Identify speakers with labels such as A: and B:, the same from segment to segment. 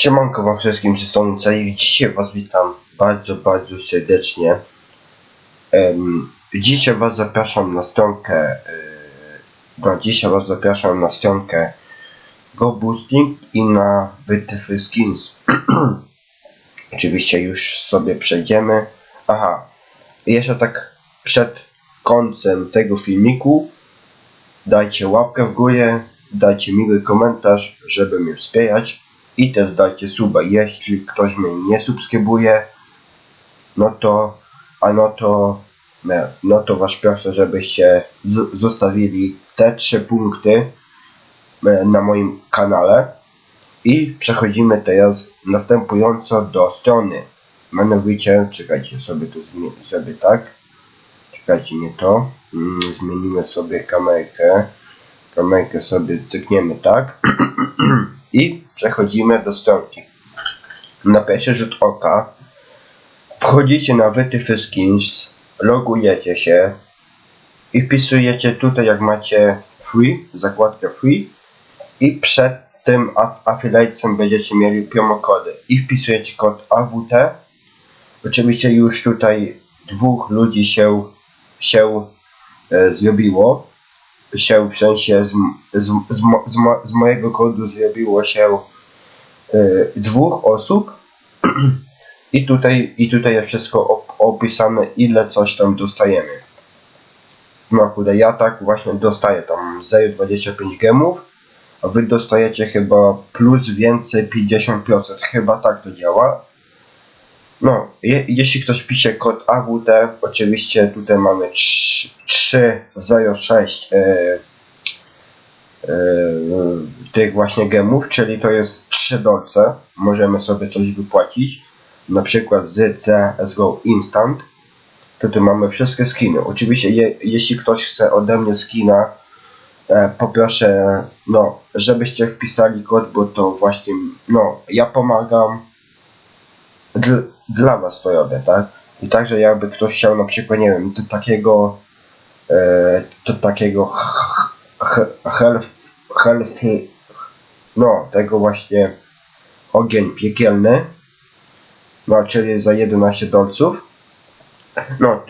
A: Siemanko wam wszystkim przy strony Celi. Dzisiaj was witam bardzo, bardzo serdecznie. Em, dzisiaj was zapraszam na stronkę yy, no, dzisiaj was zapraszam na stronkę GoBoosting i na wytyfy skins. Oczywiście już sobie przejdziemy. Aha, jeszcze tak przed końcem tego filmiku dajcie łapkę w górę, dajcie miły komentarz, żeby mnie wspierać i też dajcie suba. Jeśli ktoś mnie nie subskrybuje, no to, a no to, no, to was proszę, żebyście zostawili te trzy punkty e, na moim kanale i przechodzimy teraz następująco do strony. Mianowicie, czekajcie sobie to sobie tak. Czekajcie, nie to. Mm, Zmienimy sobie kamerkę. Kamerkę sobie cykniemy tak. I przechodzimy do stronki. Na pierwszy rzut oka wchodzicie na wytyfy skins, logujecie się i wpisujecie tutaj jak macie free, zakładkę free i przed tym affiliatesem będziecie mieli promokody i wpisujecie kod AWT. Oczywiście już tutaj dwóch ludzi się, się e, zrobiło się w sensie z, z, z, z, mo- z mojego kodu zrobiło się y, dwóch osób i tutaj, i tutaj jest wszystko op- opisane ile coś tam dostajemy. No kurde, ja tak właśnie dostaję tam 0,25 gemów, a wy dostajecie chyba plus więcej 50%, chyba tak to działa. No, je, jeśli ktoś pisze kod AWT, oczywiście tutaj mamy 306 e, e, tych właśnie gemów, czyli to jest 3 dolce. Możemy sobie coś wypłacić. Na przykład z CSGO Instant. Tutaj mamy wszystkie skiny. Oczywiście je, jeśli ktoś chce ode mnie skina, e, poproszę, no, żebyście wpisali kod, bo to właśnie, no, ja pomagam dl, dla was to robię, tak? I także jakby ktoś chciał na przykład, nie wiem, do takiego e, do takiego health, health, no, tego właśnie ogień piekielny, no, czyli za 11 dolców. No,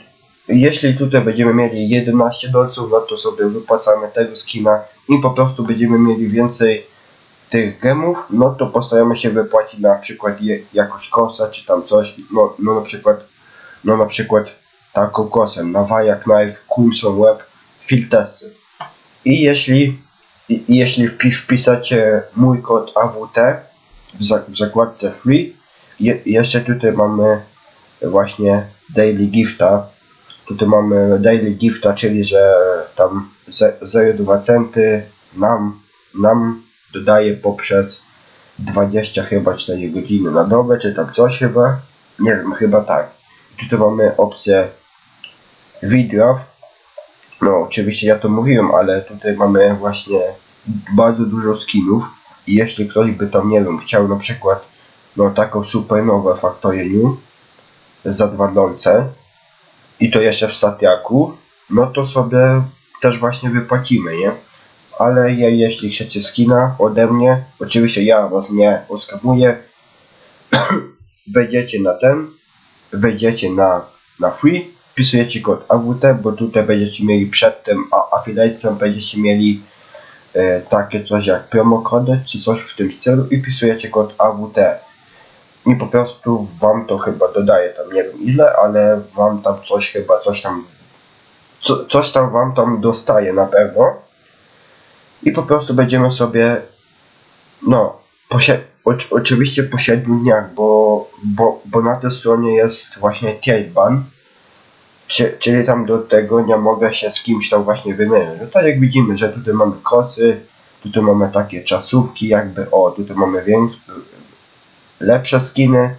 A: jeśli tutaj będziemy mieli 11 dolców, no to sobie wypłacamy tego skina i po prostu będziemy mieli więcej tych gemów, no to postaramy się wypłacić na przykład je, jakoś kosę czy tam coś, no, no na przykład no na przykład taką kosę, Nawajak Knife, Coulson Web, Field Testy. I jeśli, i, jeśli wpi, wpisacie mój kod AWT w, za, w zakładce free, je, jeszcze tutaj mamy właśnie Daily Gifta. Tutaj mamy Daily Gifta, czyli że tam ze- 0,2 centy nam, nam dodaje poprzez 20 chyba 4 godziny na dobę, czy tam coś chyba. Nie wiem, chyba tak. Tutaj mamy opcję video. No, oczywiście ja to mówiłem, ale tutaj mamy właśnie bardzo dużo skinów. I jeśli ktoś by tam, nie wiem, chciał na przykład no taką supernową Factory New za 2 dolce i to jeszcze w statiaku, no to sobie też właśnie wypłacimy, nie? Ale je, jeśli chcecie skina ode mnie, oczywiście ja was nie oskamuję, wejdziecie na ten, wejdziecie na, na free, wpisujecie kod AWT, bo tutaj będziecie mieli przed tym a affiliatesem będziecie mieli e, takie coś jak promokody czy coś w tym stylu i wpisujecie kod AWT i po prostu wam to chyba dodaje tam nie wiem ile, ale wam tam coś chyba coś tam co, coś tam wam tam dostaje na pewno i po prostu będziemy sobie no po sie- oczy- oczywiście po 7 dniach, bo, bo, bo na tej stronie jest właśnie ban, czy, czyli tam do tego nie mogę się z kimś tam właśnie wymienić. No tak jak widzimy, że tutaj mamy kosy, tutaj mamy takie czasówki jakby, o tutaj mamy większe, lepsze skiny.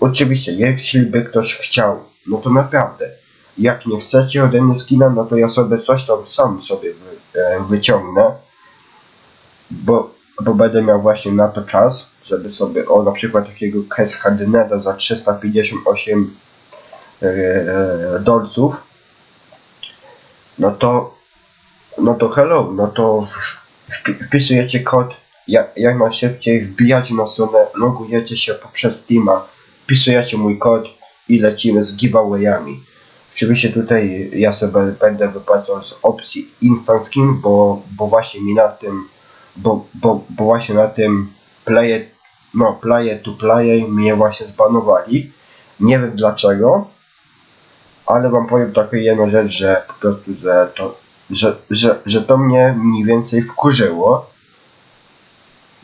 A: Oczywiście, jeśli by ktoś chciał, no to naprawdę, jak nie chcecie ode mnie skina, no to ja sobie coś tam sam sobie wy, e, wyciągnę, bo, bo będę miał właśnie na to czas, żeby sobie, o na przykład takiego Case Hardineda za 358 e, dolców, no to, no to hello, no to wpisujecie kod jak, jak najszybciej wbijać na stronę, logujecie się poprzez Steama, wpisujecie mój kod i lecimy z giveawayami. Oczywiście tutaj ja sobie będę wypłacał z opcji Instant Skin, bo, bo właśnie mi na tym, bo, bo, bo właśnie na tym play, no play to play mnie właśnie zbanowali. Nie wiem dlaczego, ale wam powiem taką jedną rzecz, że po prostu, że to, że, że, że to mnie mniej więcej wkurzyło.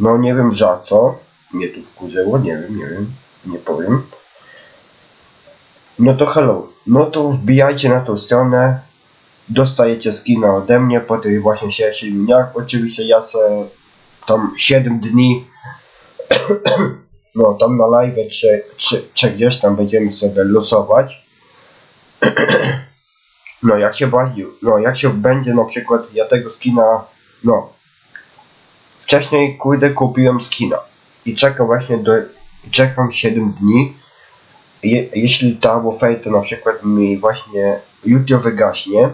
A: No nie wiem za co mnie tu wkurzyło, nie wiem, nie wiem, nie powiem. No to hello, no to wbijajcie na tą stronę, dostajecie skina ode mnie po tych właśnie 7 dniach. Oczywiście ja se tam 7 dni, no tam na live czy, czy, czy gdzieś tam będziemy sobie losować. No jak się bardziej, no jak się będzie na przykład ja tego skina, no wcześniej kurde kupiłem skina i czekam właśnie do, czekam 7 dni je, jeśli ta oferta na przykład mi właśnie jutro wygaśnie,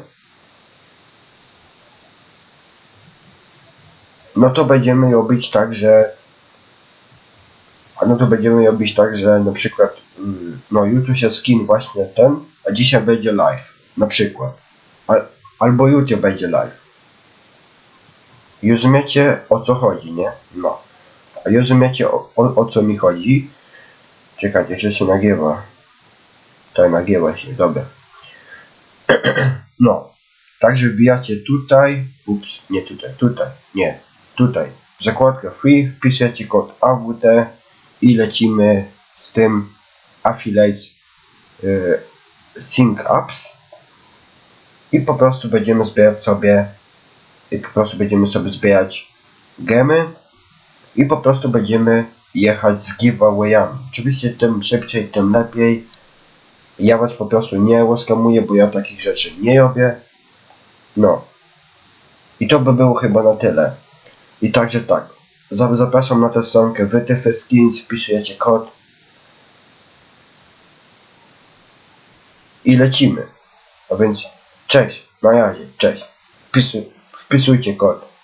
A: no to będziemy robić tak, że no to będziemy robić tak, że na przykład mm, no jutro się skin właśnie ten, a dzisiaj będzie live, na przykład. Al, albo jutro będzie live. Rozumiecie o co chodzi, nie? No. A rozumiecie o, o, o co mi chodzi? Czekajcie, jeszcze się nagiewa. Tak, nagiewa się, dobra. No. Także wbijacie tutaj. Ups, nie tutaj, tutaj. Nie, tutaj. Zakładka free, wpisujecie kod AWT i lecimy z tym affiliates y, sync apps i po prostu będziemy zbierać sobie i po prostu będziemy sobie zbierać gemy i po prostu będziemy jechać z giveawayami. Oczywiście tym szybciej, tym lepiej. Ja was po prostu nie łaskamuję, bo ja takich rzeczy nie robię. No. I to by było chyba na tyle. I także tak. Za- Zapraszam na tę stronkę wytyfy skins, wpisujecie kod. I lecimy. A więc cześć, na razie, cześć. Wpisuj, wpisujcie kod.